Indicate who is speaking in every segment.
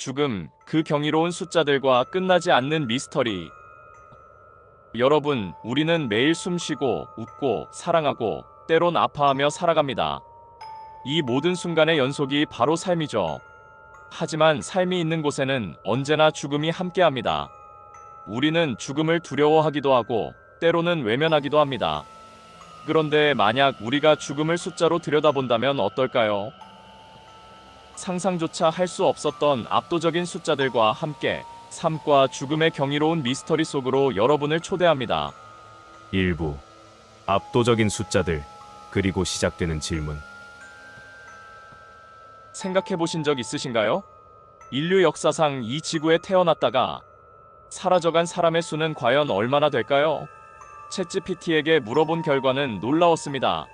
Speaker 1: 죽음, 그 경이로운 숫자들과 끝나지 않는 미스터리. 여러분, 우리는 매일 숨쉬고, 웃고, 사랑하고, 때론 아파하며 살아갑니다. 이 모든 순간의 연속이 바로 삶이죠. 하지만 삶이 있는 곳에는 언제나 죽음이 함께합니다. 우리는 죽음을 두려워하기도 하고, 때로는 외면하기도 합니다. 그런데 만약 우리가 죽음을 숫자로 들여다본다면 어떨까요? 상상조차 할 수 없었던 압도적인 숫자들과 함께 삶과 죽음의 경이로운 미스터리 속으로 여러분을 초대합니다.
Speaker 2: 일부 압도적인 숫자들 그리고 시작되는 질문
Speaker 1: 생각해 보신 적 있으신가요? 인류 역사상 이 지구에 태어났다가 사라져간 사람의 수는 과연 얼마나 될까요? 챗GPT에게 물어본 결과는 놀라웠습니다.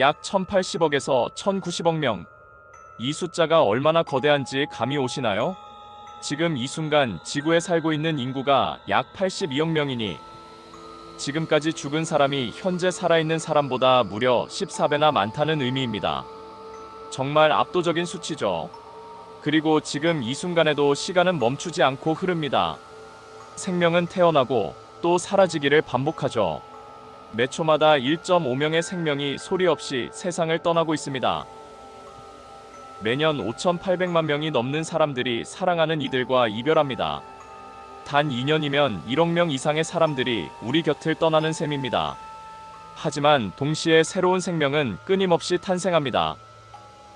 Speaker 1: 약 1080억에서 1090억 명. 이 숫자가 얼마나 거대한지 감이 오시나요? 지금 이 순간 지구에 살고 있는 인구가 약 82억 명이니 지금까지 죽은 사람이 현재 살아있는 사람보다 무려 14배나 많다는 의미입니다. 정말 압도적인 수치죠. 그리고 지금 이 순간에도 시간은 멈추지 않고 흐릅니다. 생명은 태어나고 또 사라지기를 반복하죠. 매 초마다 1.5명의 생명이 소리 없이 세상을 떠나고 있습니다. 매년 5,800만 명이 넘는 사람들이 사랑하는 이들과 이별합니다. 단 2년이면 1억 명 이상의 사람들이 우리 곁을 떠나는 셈입니다. 하지만 동시에 새로운 생명은 끊임없이 탄생합니다.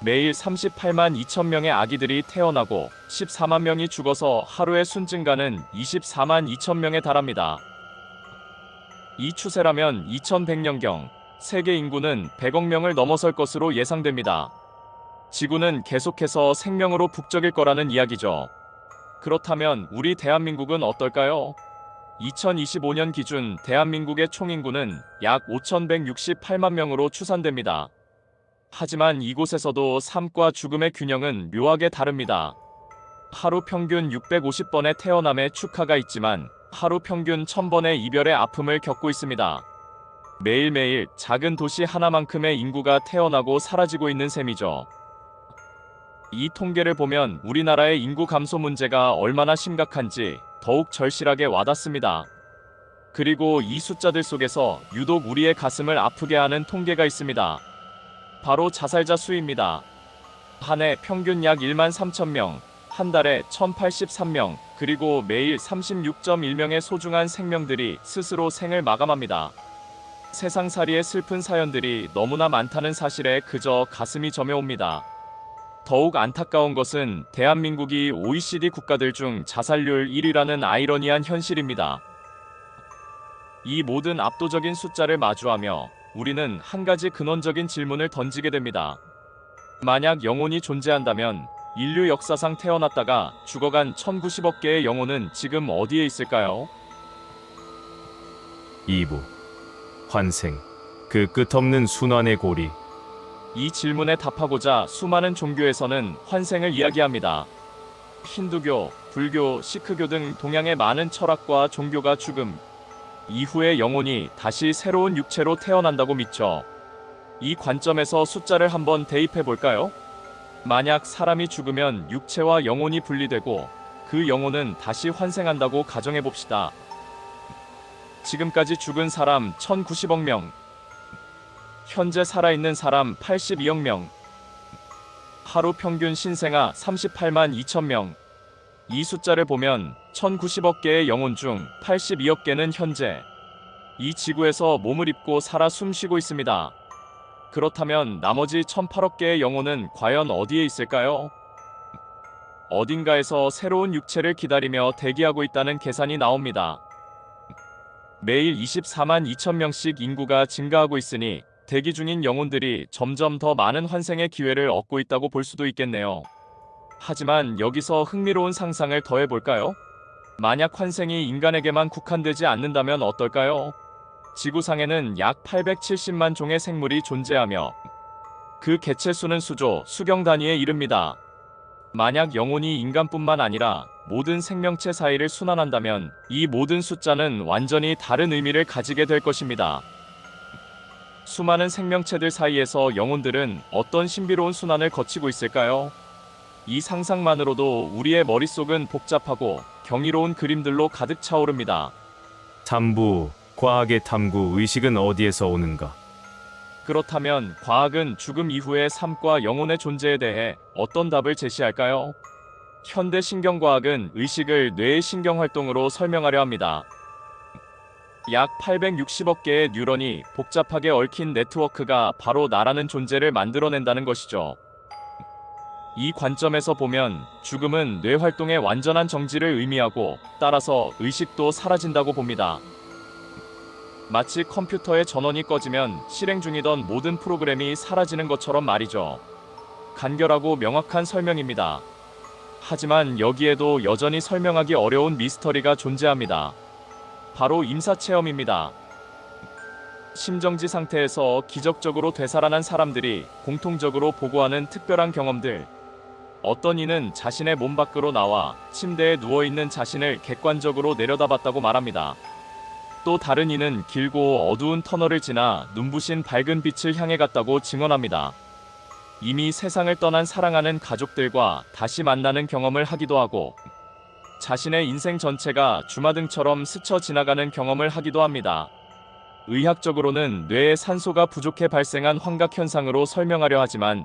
Speaker 1: 매일 38만 2천 명의 아기들이 태어나고 14만 명이 죽어서 하루의 순증가는 24만 2천 명에 달합니다. 이 추세라면 2100년경 세계 인구는 100억 명을 넘어설 것으로 예상됩니다. 지구는 계속해서 생명으로 북적일 거라는 이야기죠. 그렇다면 우리 대한민국은 어떨까요? 2025년 기준 대한민국의 총인구는 약 5,168만 명으로 추산됩니다. 하지만 이곳에서도 삶과 죽음의 균형은 묘하게 다릅니다. 하루 평균 650번의 태어남의 축하가 있지만 하루 평균 1000번의 이별의 아픔을 겪고 있습니다. 매일매일 작은 도시 하나만큼의 인구가 태어나고 사라지고 있는 셈이죠. 이 통계를 보면 우리나라의 인구 감소 문제가 얼마나 심각한지 더욱 절실하게 와닿습니다. 그리고 이 숫자들 속에서 유독 우리의 가슴을 아프게 하는 통계가 있습니다. 바로 자살자 수입니다. 한 해 평균 약 1만 3천 명, 한 달에 1,083명, 그리고 매일 36.1명의 소중한 생명들이 스스로 생을 마감합니다. 세상살이의 슬픈 사연들이 너무나 많다는 사실에 그저 가슴이 저며옵니다. 더욱 안타까운 것은 대한민국이 OECD 국가들 중 자살률 1위라는 아이러니한 현실입니다. 이 모든 압도적인 숫자를 마주하며 우리는 한 가지 근원적인 질문을 던지게 됩니다. 만약 영혼이 존재한다면 인류 역사상 태어났다가 죽어간 1090억 개의 영혼은 지금 어디에 있을까요?
Speaker 2: 2부 환생 그 끝없는 순환의 고리
Speaker 1: 이 질문에 답하고자 수많은 종교에서는 환생을 이야기합니다. 힌두교, 불교, 시크교 등 동양의 많은 철학과 종교가 죽음 이후에 영혼이 다시 새로운 육체로 태어난다고 믿죠. 이 관점에서 숫자를 한번 대입해 볼까요? 만약 사람이 죽으면 육체와 영혼이 분리되고 그 영혼은 다시 환생한다고 가정해 봅시다. 지금까지 죽은 사람 1090억 명, 현재 살아있는 사람 82억 명, 하루 평균 신생아 38만 2천 명. 이 숫자를 보면 1090억 개의 영혼 중 82억 개는 현재 이 지구에서 몸을 입고 살아 숨쉬고 있습니다. 그렇다면 나머지 1008억 개의 영혼은 과연 어디에 있을까요? 어딘가에서 새로운 육체를 기다리며 대기하고 있다는 계산이 나옵니다. 매일 24만 2천 명씩 인구가 증가하고 있으니 대기 중인 영혼들이 점점 더 많은 환생의 기회를 얻고 있다고 볼 수도 있겠네요. 하지만 여기서 흥미로운 상상을 더해 볼까요? 만약 환생이 인간에게만 국한되지 않는다면 어떨까요? 지구상에는 약 870만 종의 생물이 존재하며 그 개체 수는 수조, 수경 단위에 이릅니다. 만약 영혼이 인간뿐만 아니라 모든 생명체 사이를 순환한다면 이 모든 숫자는 완전히 다른 의미를 가지게 될 것입니다. 수많은 생명체들 사이에서 영혼들은 어떤 신비로운 순환을 거치고 있을까요? 이 상상만으로도 우리의 머릿속은 복잡하고 경이로운 그림들로 가득 차오릅니다.
Speaker 2: 탐부, 과학의 탐구, 의식은 어디에서 오는가?
Speaker 1: 그렇다면 과학은 죽음 이후의 삶과 영혼의 존재에 대해 어떤 답을 제시할까요? 현대 신경과학은 의식을 뇌의 신경활동으로 설명하려 합니다. 약 860억 개의 뉴런이 복잡하게 얽힌 네트워크가 바로 나라는 존재를 만들어낸다는 것이죠. 이 관점에서 보면 죽음은 뇌 활동의 완전한 정지를 의미하고 따라서 의식도 사라진다고 봅니다. 마치 컴퓨터의 전원이 꺼지면 실행 중이던 모든 프로그램이 사라지는 것처럼 말이죠. 간결하고 명확한 설명입니다. 하지만 여기에도 여전히 설명하기 어려운 미스터리가 존재합니다. 바로 임사체험입니다. 심정지 상태에서 기적적으로 되살아난 사람들이 공통적으로 보고하는 특별한 경험들. 어떤 이는 자신의 몸 밖으로 나와 침대에 누워있는 자신을 객관적으로 내려다봤다고 말합니다. 또 다른 이는 길고 어두운 터널을 지나 눈부신 밝은 빛을 향해 갔다고 증언합니다. 이미 세상을 떠난 사랑하는 가족들과 다시 만나는 경험을 하기도 하고 자신의 인생 전체가 주마등처럼 스쳐 지나가는 경험을 하기도 합니다. 의학적으로는 뇌에 산소가 부족해 발생한 환각 현상으로 설명하려 하지만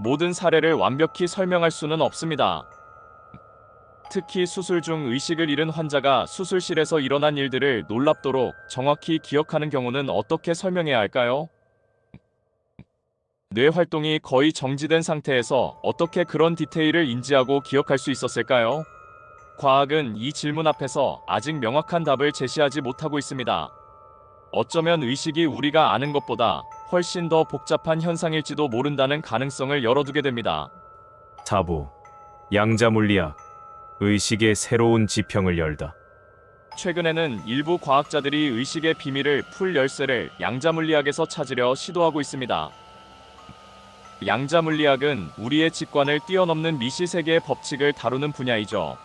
Speaker 1: 모든 사례를 완벽히 설명할 수는 없습니다. 특히 수술 중 의식을 잃은 환자가 수술실에서 일어난 일들을 놀랍도록 정확히 기억하는 경우는 어떻게 설명해야 할까요? 뇌 활동이 거의 정지된 상태에서 어떻게 그런 디테일을 인지하고 기억할 수 있었을까요? 과학은 이 질문 앞에서 아직 명확한 답을 제시하지 못하고 있습니다. 어쩌면 의식이 우리가 아는 것보다 훨씬 더 복잡한 현상일지도 모른다는 가능성을 열어두게 됩니다.
Speaker 2: 타부, 양자물리학, 의식의 새로운 지평을 열다.
Speaker 1: 최근에는 일부 과학자들이 의식의 비밀을 풀 열쇠를 양자물리학에서 찾으려 시도하고 있습니다. 양자물리학은 우리의 직관을 뛰어넘는 미시 세계의 법칙을 다루는 분야이죠.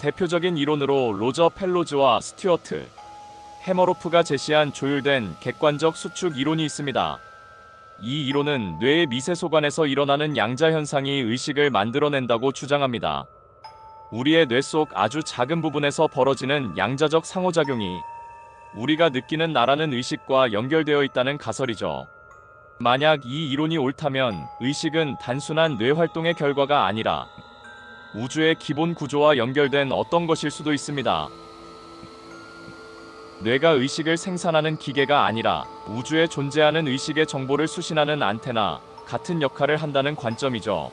Speaker 1: 대표적인 이론으로 로저 펠로즈와 스튜어트, 해머로프가 제시한 조율된 객관적 수축 이론이 있습니다. 이 이론은 뇌의 미세 소관에서 일어나는 양자 현상이 의식을 만들어낸다고 주장합니다. 우리의 뇌 속 아주 작은 부분에서 벌어지는 양자적 상호작용이 우리가 느끼는 나라는 의식과 연결되어 있다는 가설이죠. 만약 이 이론이 옳다면 의식은 단순한 뇌 활동의 결과가 아니라 우주의 기본 구조와 연결된 어떤 것일 수도 있습니다. 뇌가 의식을 생산하는 기계가 아니라 우주에 존재하는 의식의 정보를 수신하는 안테나 같은 역할을 한다는 관점이죠.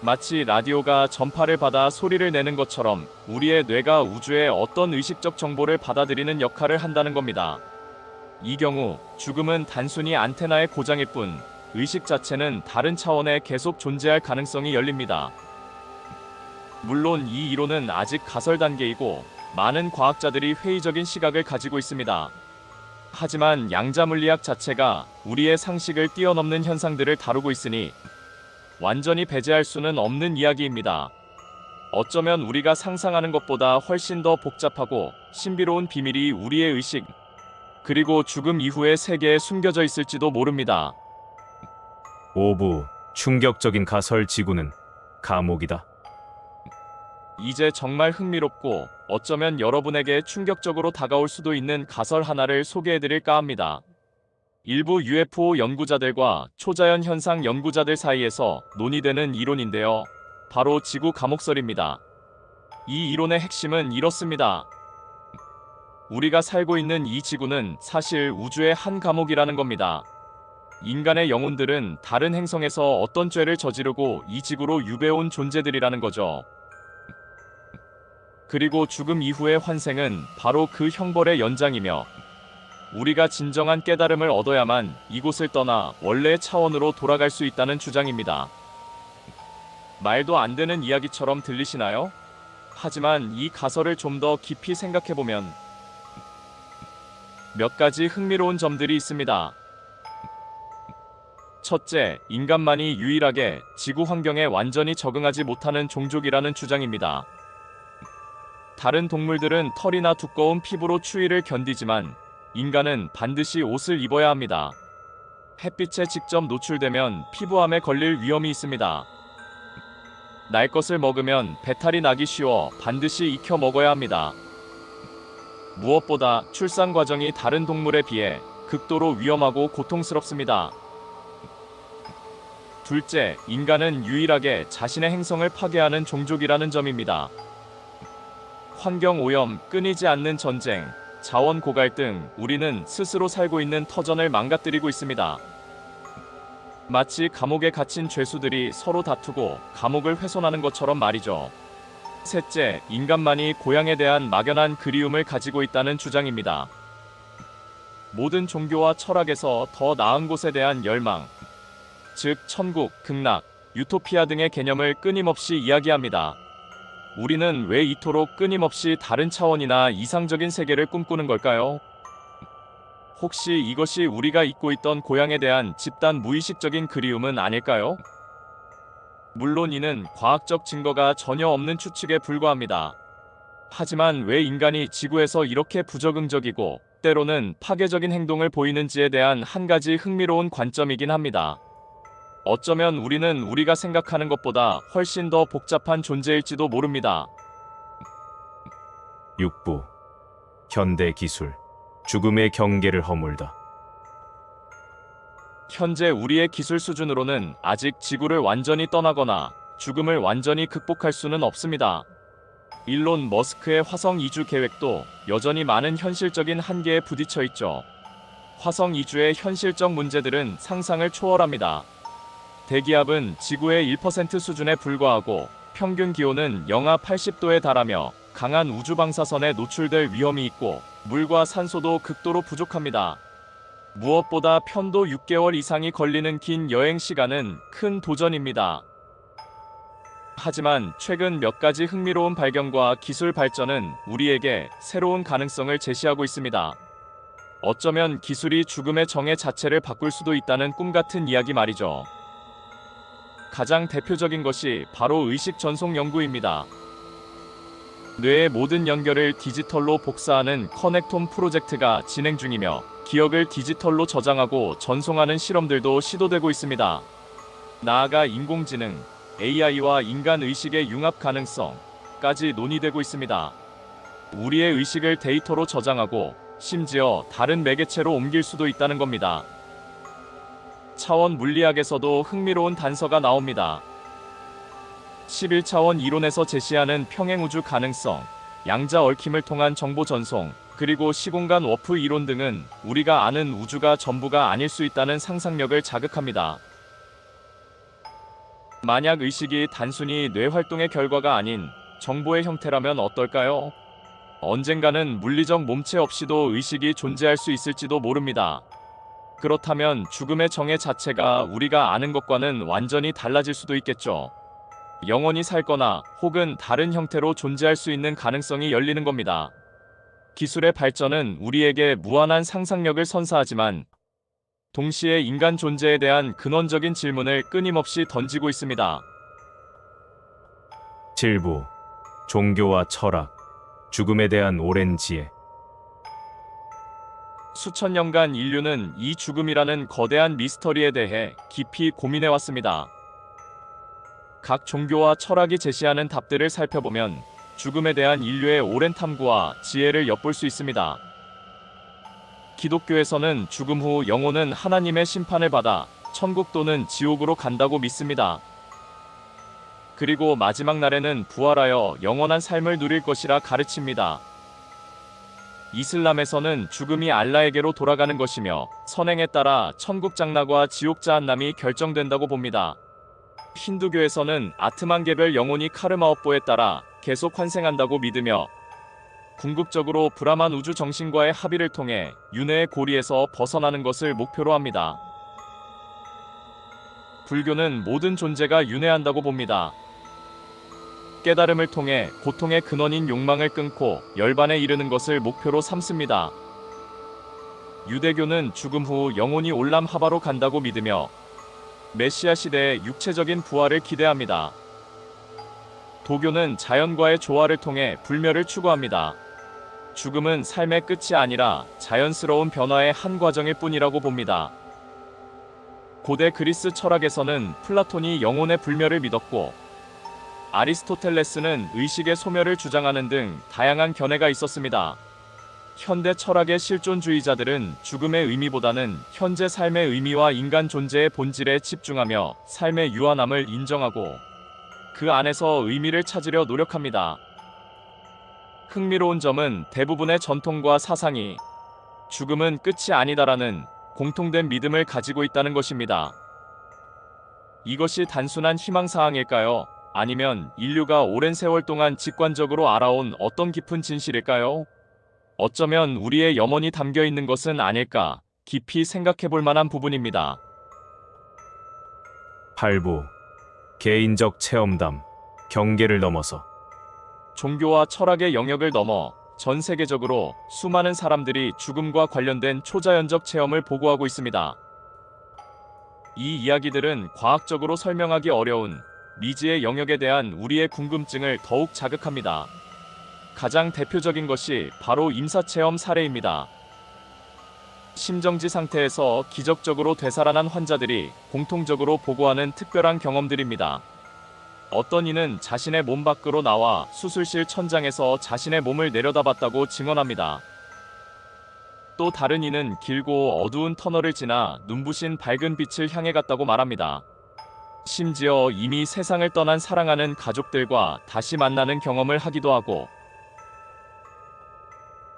Speaker 1: 마치 라디오가 전파를 받아 소리를 내는 것처럼 우리의 뇌가 우주의 어떤 의식적 정보를 받아들이는 역할을 한다는 겁니다. 이 경우 죽음은 단순히 안테나의 고장일 뿐 의식 자체는 다른 차원에 계속 존재할 가능성이 열립니다. 물론 이 이론은 아직 가설 단계이고 많은 과학자들이 회의적인 시각을 가지고 있습니다. 하지만 양자 물리학 자체가 우리의 상식을 뛰어넘는 현상들을 다루고 있으니 완전히 배제할 수는 없는 이야기입니다. 어쩌면 우리가 상상하는 것보다 훨씬 더 복잡하고 신비로운 비밀이 우리의 의식, 그리고 죽음 이후의 세계에 숨겨져 있을지도 모릅니다.
Speaker 2: 오부, 충격적인 가설 지구는 감옥이다.
Speaker 1: 이제 정말 흥미롭고 어쩌면 여러분에게 충격적으로 다가올 수도 있는 가설 하나를 소개해드릴까 합니다. 일부 UFO 연구자들과 초자연 현상 연구자들 사이에서 논의되는 이론인데요. 바로 지구 감옥설입니다. 이 이론의 핵심은 이렇습니다. 우리가 살고 있는 이 지구는 사실 우주의 한 감옥이라는 겁니다. 인간의 영혼들은 다른 행성에서 어떤 죄를 저지르고 이 지구로 유배온 존재들이라는 거죠. 그리고 죽음 이후의 환생은 바로 그 형벌의 연장이며 우리가 진정한 깨달음을 얻어야만 이곳을 떠나 원래의 차원으로 돌아갈 수 있다는 주장입니다. 말도 안 되는 이야기처럼 들리시나요? 하지만 이 가설을 좀 더 깊이 생각해보면 몇 가지 흥미로운 점들이 있습니다. 첫째, 인간만이 유일하게 지구 환경에 완전히 적응하지 못하는 종족이라는 주장입니다. 다른 동물들은 털이나 두꺼운 피부로 추위를 견디지만 인간은 반드시 옷을 입어야 합니다. 햇빛에 직접 노출되면 피부암에 걸릴 위험이 있습니다. 날 것을 먹으면 배탈이 나기 쉬워 반드시 익혀 먹어야 합니다. 무엇보다 출산 과정이 다른 동물에 비해 극도로 위험하고 고통스럽습니다. 둘째, 인간은 유일하게 자신의 행성을 파괴하는 종족이라는 점입니다. 환경 오염, 끊이지 않는 전쟁, 자원 고갈 등 우리는 스스로 살고 있는 터전을 망가뜨리고 있습니다. 마치 감옥에 갇힌 죄수들이 서로 다투고 감옥을 훼손하는 것처럼 말이죠. 셋째, 인간만이 고향에 대한 막연한 그리움을 가지고 있다는 주장입니다. 모든 종교와 철학에서 더 나은 곳에 대한 열망, 즉 천국, 극락, 유토피아 등의 개념을 끊임없이 이야기합니다. 우리는 왜 이토록 끊임없이 다른 차원이나 이상적인 세계를 꿈꾸는 걸까요? 혹시 이것이 우리가 잊고 있던 고향에 대한 집단 무의식적인 그리움은 아닐까요? 물론 이는 과학적 증거가 전혀 없는 추측에 불과합니다. 하지만 왜 인간이 지구에서 이렇게 부적응적이고 때로는 파괴적인 행동을 보이는지에 대한 한 가지 흥미로운 관점이긴 합니다. 어쩌면 우리는 우리가 생각하는 것보다 훨씬 더 복잡한 존재일지도 모릅니다.
Speaker 2: 6부 현대 기술 죽음의 경계를 허물다.
Speaker 1: 현재 우리의 기술 수준으로는 아직 지구를 완전히 떠나거나 죽음을 완전히 극복할 수는 없습니다. 일론 머스크의 화성 이주 계획도 여전히 많은 현실적인 한계에 부딪혀 있죠. 화성 이주의 현실적 문제들은 상상을 초월합니다. 대기압은 지구의 1% 수준에 불과하고 평균 기온은 영하 80도에 달하며 강한 우주 방사선에 노출될 위험이 있고 물과 산소도 극도로 부족합니다. 무엇보다 편도 6개월 이상이 걸리는 긴 여행 시간은 큰 도전입니다. 하지만 최근 몇 가지 흥미로운 발견과 기술 발전은 우리에게 새로운 가능성을 제시하고 있습니다. 어쩌면 기술이 죽음의 정의 자체를 바꿀 수도 있다는 꿈 같은 이야기 말이죠. 가장 대표적인 것이 바로 의식 전송 연구입니다. 뇌의 모든 연결을 디지털로 복사하는 커넥톰 프로젝트가 진행 중이며 기억을 디지털로 저장하고 전송하는 실험들도 시도되고 있습니다. 나아가 인공지능, AI와 인간 의식의 융합 가능성까지 논의되고 있습니다. 우리의 의식을 데이터로 저장하고 심지어 다른 매개체로 옮길 수도 있다는 겁니다. 차원 물리학에서도 흥미로운 단서가 나옵니다. 11차원 이론에서 제시하는 평행우주 가능성, 양자 얽힘을 통한 정보 전송, 그리고 시공간 워프 이론 등은 우리가 아는 우주가 전부가 아닐 수 있다는 상상력을 자극합니다. 만약 의식이 단순히 뇌 활동의 결과가 아닌 정보의 형태라면 어떨까요? 언젠가는 물리적 몸체 없이도 의식이 존재할 수 있을지도 모릅니다. 그렇다면 죽음의 정의 자체가 우리가 아는 것과는 완전히 달라질 수도 있겠죠. 영원히 살거나 혹은 다른 형태로 존재할 수 있는 가능성이 열리는 겁니다. 기술의 발전은 우리에게 무한한 상상력을 선사하지만 동시에 인간 존재에 대한 근원적인 질문을 끊임없이 던지고 있습니다.
Speaker 2: 7부 종교와 철학 죽음에 대한 오랜 지혜
Speaker 1: 수천 년간 인류는 이 죽음이라는 거대한 미스터리에 대해 깊이 고민해 왔습니다. 각 종교와 철학이 제시하는 답들을 살펴보면 죽음에 대한 인류의 오랜 탐구와 지혜를 엿볼 수 있습니다. 기독교에서는 죽음 후 영혼은 하나님의 심판을 받아 천국 또는 지옥으로 간다고 믿습니다. 그리고 마지막 날에는 부활하여 영원한 삶을 누릴 것이라 가르칩니다. 이슬람에서는 죽음이 알라에게로 돌아가는 것이며 선행에 따라 천국 장락과 지옥 자한남이 결정된다고 봅니다. 힌두교에서는 아트만 개별 영혼이 카르마업보에 따라 계속 환생한다고 믿으며 궁극적으로 브라만 우주 정신과의 합의를 통해 윤회의 고리에서 벗어나는 것을 목표로 합니다. 불교는 모든 존재가 윤회한다고 봅니다. 깨달음을 통해 고통의 근원인 욕망을 끊고 열반에 이르는 것을 목표로 삼습니다. 유대교는 죽음 후 영혼이 올람 하바로 간다고 믿으며 메시아 시대의 육체적인 부활을 기대합니다. 도교는 자연과의 조화를 통해 불멸을 추구합니다. 죽음은 삶의 끝이 아니라 자연스러운 변화의 한 과정일 뿐이라고 봅니다. 고대 그리스 철학에서는 플라톤이 영혼의 불멸을 믿었고 아리스토텔레스는 의식의 소멸을 주장하는 등 다양한 견해가 있었습니다. 현대 철학의 실존주의자들은 죽음의 의미보다는 현재 삶의 의미와 인간 존재의 본질에 집중하며 삶의 유한함을 인정하고 그 안에서 의미를 찾으려 노력합니다. 흥미로운 점은 대부분의 전통과 사상이 죽음은 끝이 아니다라는 공통된 믿음을 가지고 있다는 것입니다. 이것이 단순한 희망사항일까요? 아니면 인류가 오랜 세월 동안 직관적으로 알아온 어떤 깊은 진실일까요? 어쩌면 우리의 염원이 담겨 있는 것은 아닐까 깊이 생각해 볼 만한 부분입니다.
Speaker 2: 8부 개인적 체험담 경계를 넘어서
Speaker 1: 종교와 철학의 영역을 넘어 전 세계적으로 수많은 사람들이 죽음과 관련된 초자연적 체험을 보고하고 있습니다. 이 이야기들은 과학적으로 설명하기 어려운 미지의 영역에 대한 우리의 궁금증을 더욱 자극합니다. 가장 대표적인 것이 바로 임사체험 사례입니다. 심정지 상태에서 기적적으로 되살아난 환자들이 공통적으로 보고하는 특별한 경험들입니다. 어떤 이는 자신의 몸 밖으로 나와 수술실 천장에서 자신의 몸을 내려다봤다고 증언합니다. 또 다른 이는 길고 어두운 터널을 지나 눈부신 밝은 빛을 향해 갔다고 말합니다. 심지어 이미 세상을 떠난 사랑하는 가족들과 다시 만나는 경험을 하기도 하고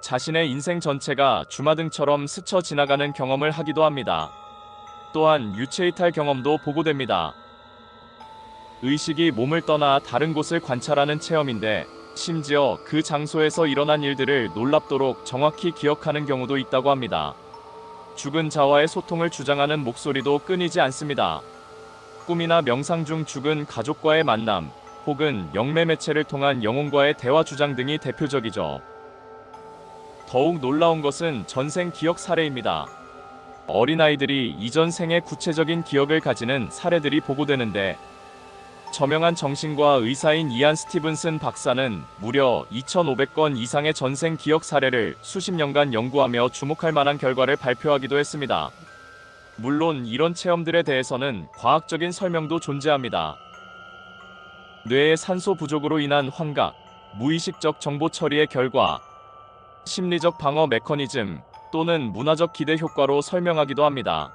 Speaker 1: 자신의 인생 전체가 주마등처럼 스쳐 지나가는 경험을 하기도 합니다. 또한 유체이탈 경험도 보고됩니다. 의식이 몸을 떠나 다른 곳을 관찰하는 체험인데 심지어 그 장소에서 일어난 일들을 놀랍도록 정확히 기억하는 경우도 있다고 합니다. 죽은 자와의 소통을 주장하는 목소리도 끊이지 않습니다. 꿈이나 명상 중 죽은 가족과의 만남, 혹은 영매 매체를 통한 영혼과의 대화 주장 등이 대표적이죠. 더욱 놀라운 것은 전생 기억 사례입니다. 어린아이들이 이전 생의 구체적인 기억을 가지는 사례들이 보고되는데 저명한 정신과 의사인 이안 스티븐슨 박사는 무려 2,500건 이상의 전생 기억 사례를 수십 년간 연구하며 주목할 만한 결과를 발표하기도 했습니다. 물론 이런 체험들에 대해서는 과학적인 설명도 존재합니다. 뇌의 산소 부족으로 인한 환각, 무의식적 정보 처리의 결과, 심리적 방어 메커니즘 또는 문화적 기대 효과로 설명하기도 합니다.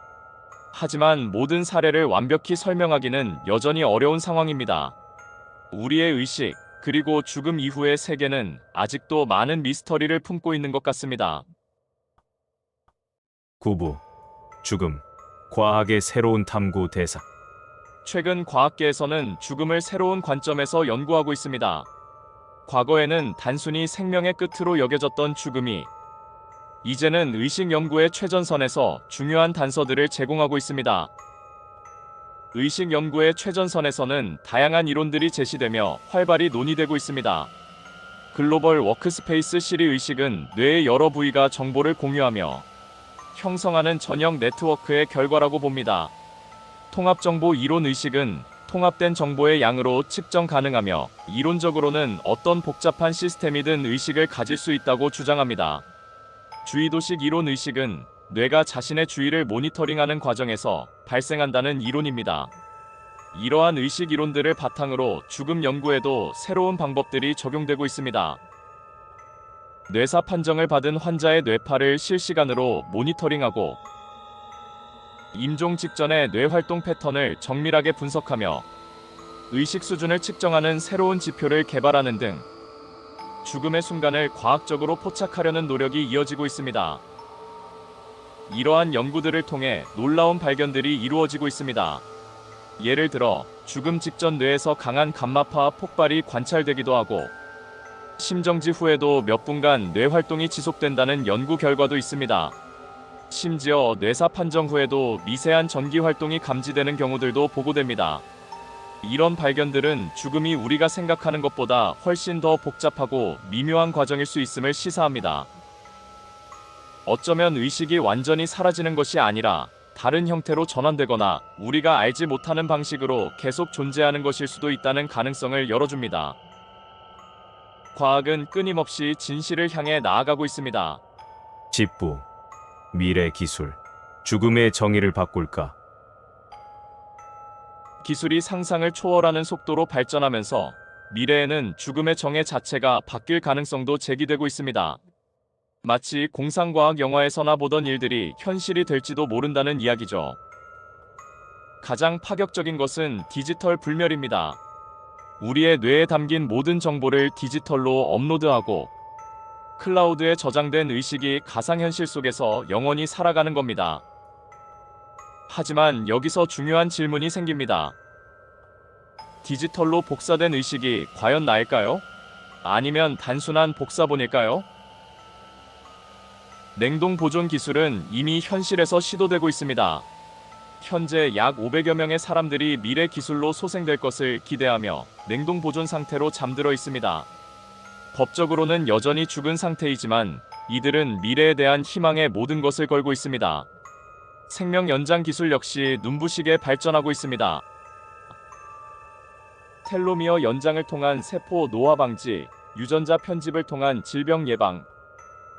Speaker 1: 하지만 모든 사례를 완벽히 설명하기는 여전히 어려운 상황입니다. 우리의 의식, 그리고 죽음 이후의 세계는 아직도 많은 미스터리를 품고 있는 것 같습니다.
Speaker 2: 9부 죽음 과학의 새로운 탐구 대상
Speaker 1: 최근 과학계에서는 죽음을 새로운 관점에서 연구하고 있습니다. 과거에는 단순히 생명의 끝으로 여겨졌던 죽음이 이제는 의식 연구의 최전선에서 중요한 단서들을 제공하고 있습니다. 의식 연구의 최전선에서는 다양한 이론들이 제시되며 활발히 논의되고 있습니다. 글로벌 워크스페이스 시리 의식은 뇌의 여러 부위가 정보를 공유하며 형성하는 전형 네트워크의 결과라고 봅니다. 통합정보 이론 의식은 통합된 정보의 양으로 측정 가능하며 이론적으로는 어떤 복잡한 시스템이든 의식을 가질 수 있다고 주장합니다. 주의도식 이론 의식은 뇌가 자신의 주의를 모니터링하는 과정에서 발생한다는 이론입니다. 이러한 의식 이론들을 바탕으로 죽음 연구에도 새로운 방법들이 적용되고 있습니다. 뇌사 판정을 받은 환자의 뇌파를 실시간으로 모니터링하고 임종 직전의 뇌 활동 패턴을 정밀하게 분석하며 의식 수준을 측정하는 새로운 지표를 개발하는 등 죽음의 순간을 과학적으로 포착하려는 노력이 이어지고 있습니다. 이러한 연구들을 통해 놀라운 발견들이 이루어지고 있습니다. 예를 들어 죽음 직전 뇌에서 강한 감마파 폭발이 관찰되기도 하고 심정지 후에도 몇 분간 뇌 활동이 지속된다는 연구 결과도 있습니다. 심지어 뇌사 판정 후에도 미세한 전기 활동이 감지되는 경우들도 보고됩니다. 이런 발견들은 죽음이 우리가 생각하는 것보다 훨씬 더 복잡하고 미묘한 과정일 수 있음을 시사합니다. 어쩌면 의식이 완전히 사라지는 것이 아니라 다른 형태로 전환되거나 우리가 알지 못하는 방식으로 계속 존재하는 것일 수도 있다는 가능성을 열어줍니다. 과학은 끊임없이 진실을 향해 나아가고 있습니다.
Speaker 2: 10부 미래 기술 죽음의 정의를 바꿀까
Speaker 1: 기술이 상상을 초월하는 속도로 발전하면서 미래에는 죽음의 정의 자체가 바뀔 가능성도 제기되고 있습니다. 마치 공상과학 영화에서나 보던 일들이 현실이 될지도 모른다는 이야기죠. 가장 파격적인 것은 디지털 불멸입니다. 우리의 뇌에 담긴 모든 정보를 디지털로 업로드하고 클라우드에 저장된 의식이 가상현실 속에서 영원히 살아가는 겁니다. 하지만 여기서 중요한 질문이 생깁니다. 디지털로 복사된 의식이 과연 나일까요? 아니면 단순한 복사본일까요? 냉동 보존 기술은 이미 현실에서 시도되고 있습니다. 현재 약 500여 명의 사람들이 미래 기술로 소생될 것을 기대하며 냉동 보존 상태로 잠들어 있습니다. 법적으로는 여전히 죽은 상태이지만 이들은 미래에 대한 희망의 모든 것을 걸고 있습니다. 생명 연장 기술 역시 눈부시게 발전하고 있습니다. 텔로미어 연장을 통한 세포 노화 방지, 유전자 편집을 통한 질병 예방,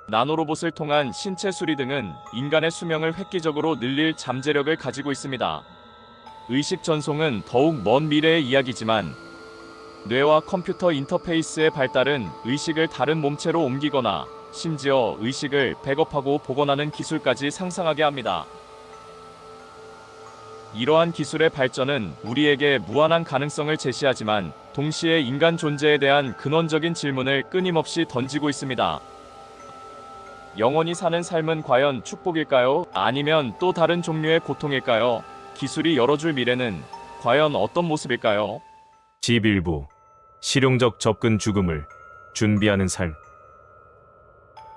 Speaker 1: 나노로봇을 통한 신체 수리 등은 인간의 수명을 획기적으로 늘릴 잠재력을 가지고 있습니다. 의식 전송은 더욱 먼 미래의 이야기지만 뇌와 컴퓨터 인터페이스의 발달은 의식을 다른 몸체로 옮기거나 심지어 의식을 백업하고 복원하는 기술까지 상상하게 합니다. 이러한 기술의 발전은 우리에게 무한한 가능성을 제시하지만 동시에 인간 존재에 대한 근원적인 질문을 끊임없이 던지고 있습니다. 영원히 사는 삶은 과연 축복일까요? 아니면 또 다른 종류의 고통일까요? 기술이 열어줄 미래는 과연 어떤 모습일까요?
Speaker 2: 집 일부 실용적 접근 죽음을 준비하는 삶.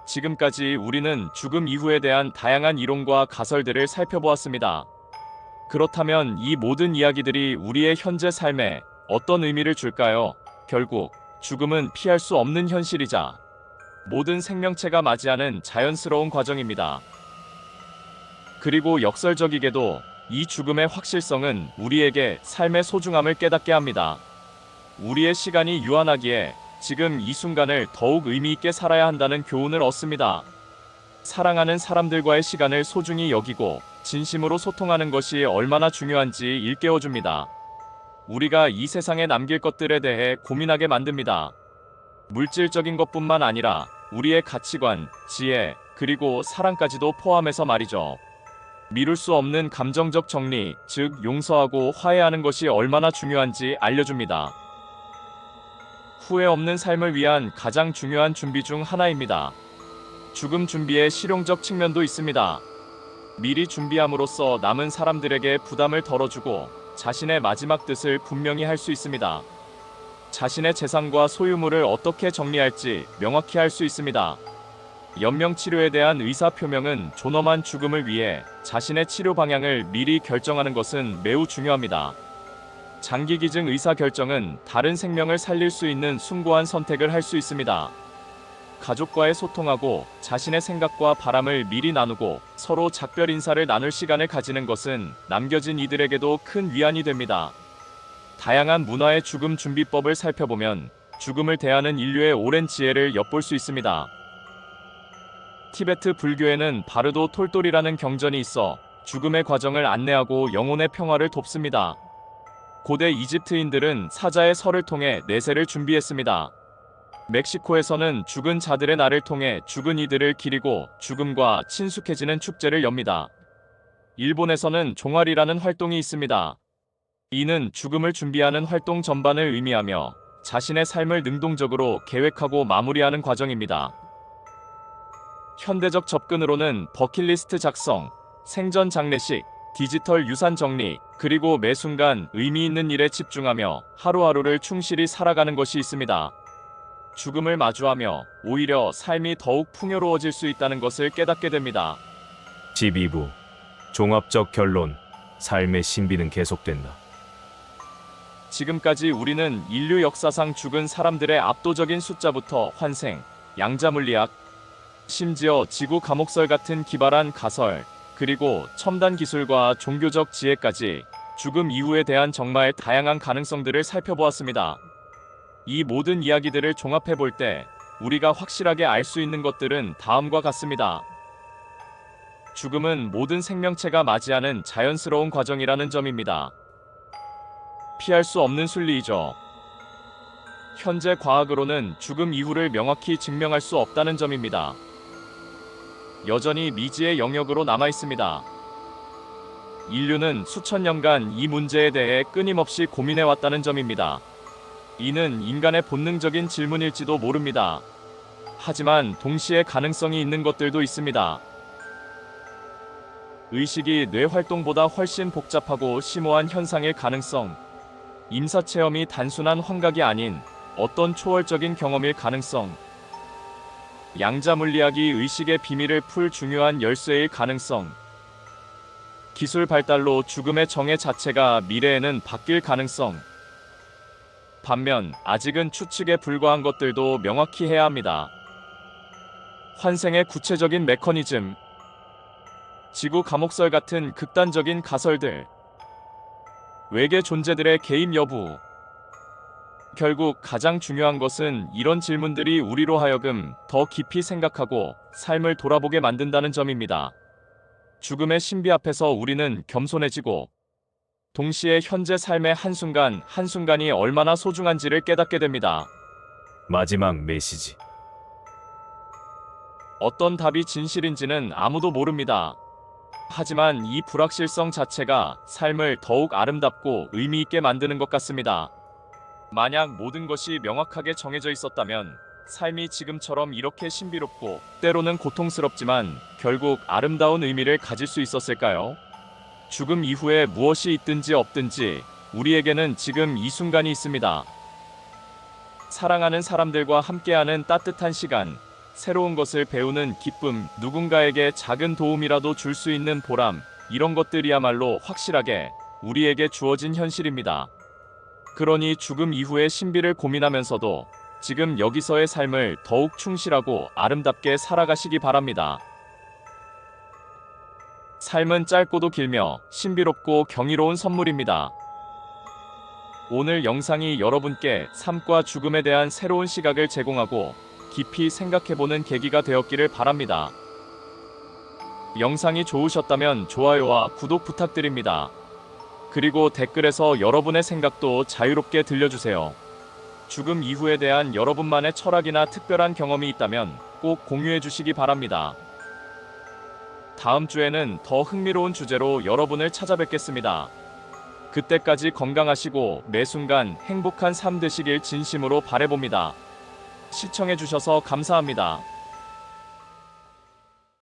Speaker 1: 지금까지 우리는 죽음 이후에 대한 다양한 이론과 가설들을 살펴보았습니다. 그렇다면 이 모든 이야기들이 우리의 현재 삶에 어떤 의미를 줄까요? 결국 죽음은 피할 수 없는 현실이자 모든 생명체가 맞이하는 자연스러운 과정입니다. 그리고 역설적이게도 이 죽음의 확실성은 우리에게 삶의 소중함을 깨닫게 합니다. 우리의 시간이 유한하기에 지금 이 순간을 더욱 의미 있게 살아야 한다는 교훈을 얻습니다. 사랑하는 사람들과의 시간을 소중히 여기고 진심으로 소통하는 것이 얼마나 중요한지 일깨워 줍니다. 우리가 이 세상에 남길 것들에 대해 고민하게 만듭니다. 물질적인 것뿐만 아니라 우리의 가치관, 지혜, 그리고 사랑까지도 포함해서 말이죠. 미룰 수 없는 감정적 정리, 즉 용서하고 화해하는 것이 얼마나 중요한지 알려줍니다. 후회 없는 삶을 위한 가장 중요한 준비 중 하나입니다. 죽음 준비의 실용적 측면도 있습니다. 미리 준비함으로써 남은 사람들에게 부담을 덜어주고 자신의 마지막 뜻을 분명히 할 수 있습니다. 자신의 재산과 소유물을 어떻게 정리할지 명확히 할 수 있습니다. 연명 치료에 대한 의사 표명은 존엄한 죽음을 위해 자신의 치료 방향을 미리 결정하는 것은 매우 중요합니다. 장기 기증 의사 결정은 다른 생명을 살릴 수 있는 숭고한 선택을 할 수 있습니다. 가족과의 소통하고 자신의 생각과 바람을 미리 나누고 서로 작별 인사를 나눌 시간을 가지는 것은 남겨진 이들에게도 큰 위안이 됩니다. 다양한 문화의 죽음 준비법을 살펴보면 죽음을 대하는 인류의 오랜 지혜를 엿볼 수 있습니다. 티베트 불교에는 바르도 톨돌이라는 경전이 있어 죽음의 과정을 안내하고 영혼의 평화를 돕습니다. 고대 이집트인들은 사자의 설을 통해 내세를 준비했습니다. 멕시코에서는 죽은 자들의 날을 통해 죽은 이들을 기리고 죽음과 친숙해지는 축제를 엽니다. 일본에서는 종알이라는 활동이 있습니다. 이는 죽음을 준비하는 활동 전반을 의미하며 자신의 삶을 능동적으로 계획하고 마무리하는 과정입니다. 현대적 접근으로는 버킷리스트 작성, 생전 장례식, 디지털 유산 정리, 그리고 매 순간 의미 있는 일에 집중하며 하루하루를 충실히 살아가는 것이 있습니다. 죽음을 마주하며 오히려 삶이 더욱 풍요로워질 수 있다는 것을 깨닫게 됩니다.
Speaker 2: 집 2부 종합적 결론 삶의 신비는 계속된다.
Speaker 1: 지금까지 우리는 인류 역사상 죽은 사람들의 압도적인 숫자부터 환생, 양자 물리학, 심지어 지구 감옥설 같은 기발한 가설, 그리고 첨단 기술과 종교적 지혜까지 죽음 이후에 대한 정말 다양한 가능성들을 살펴보았습니다. 이 모든 이야기들을 종합해 볼 때 우리가 확실하게 알 수 있는 것들은 다음과 같습니다. 죽음은 모든 생명체가 맞이하는 자연스러운 과정이라는 점입니다. 피할 수 없는 순리이죠. 현재 과학으로는 죽음 이후를 명확히 증명할 수 없다는 점입니다. 여전히 미지의 영역으로 남아 있습니다. 인류는 수천 년간 이 문제에 대해 끊임없이 고민해 왔다는 점입니다. 이는 인간의 본능적인 질문일지도 모릅니다. 하지만 동시에 가능성이 있는 것들도 있습니다. 의식이 뇌 활동보다 훨씬 복잡하고 심오한 현상일 가능성, 임사 체험이 단순한 환각이 아닌 어떤 초월적인 경험일 가능성, 양자 물리학이 의식의 비밀을 풀 중요한 열쇠일 가능성, 기술 발달로 죽음의 정의 자체가 미래에는 바뀔 가능성, 반면 아직은 추측에 불과한 것들도 명확히 해야 합니다. 환생의 구체적인 메커니즘, 지구 감옥설 같은 극단적인 가설들, 외계 존재들의 개입 여부. 결국 가장 중요한 것은 이런 질문들이 우리로 하여금 더 깊이 생각하고 삶을 돌아보게 만든다는 점입니다. 죽음의 신비 앞에서 우리는 겸손해지고 동시에 현재 삶의 한순간 한순간이 얼마나 소중한지를 깨닫게 됩니다.
Speaker 2: 마지막 메시지.
Speaker 1: 어떤 답이 진실인지는 아무도 모릅니다. 하지만 이 불확실성 자체가 삶을 더욱 아름답고 의미 있게 만드는 것 같습니다. 만약 모든 것이 명확하게 정해져 있었다면 삶이 지금처럼 이렇게 신비롭고 때로는 고통스럽지만 결국 아름다운 의미를 가질 수 있었을까요? 죽음 이후에 무엇이 있든지 없든지 우리에게는 지금 이 순간이 있습니다. 사랑하는 사람들과 함께하는 따뜻한 시간, 새로운 것을 배우는 기쁨, 누군가에게 작은 도움이라도 줄 수 있는 보람, 이런 것들이야말로 확실하게 우리에게 주어진 현실입니다. 그러니 죽음 이후의 신비를 고민하면서도 지금 여기서의 삶을 더욱 충실하고 아름답게 살아가시기 바랍니다. 삶은 짧고도 길며 신비롭고 경이로운 선물입니다. 오늘 영상이 여러분께 삶과 죽음에 대한 새로운 시각을 제공하고 깊이 생각해보는 계기가 되었기를 바랍니다. 영상이 좋으셨다면 좋아요와 구독 부탁드립니다. 그리고 댓글에서 여러분의 생각도 자유롭게 들려주세요. 죽음 이후에 대한 여러분만의 철학이나 특별한 경험이 있다면 꼭 공유해 주시기 바랍니다. 다음 주에는 더 흥미로운 주제로 여러분을 찾아뵙겠습니다. 그때까지 건강하시고 매 순간 행복한 삶 되시길 진심으로 바래봅니다. 시청해주셔서 감사합니다.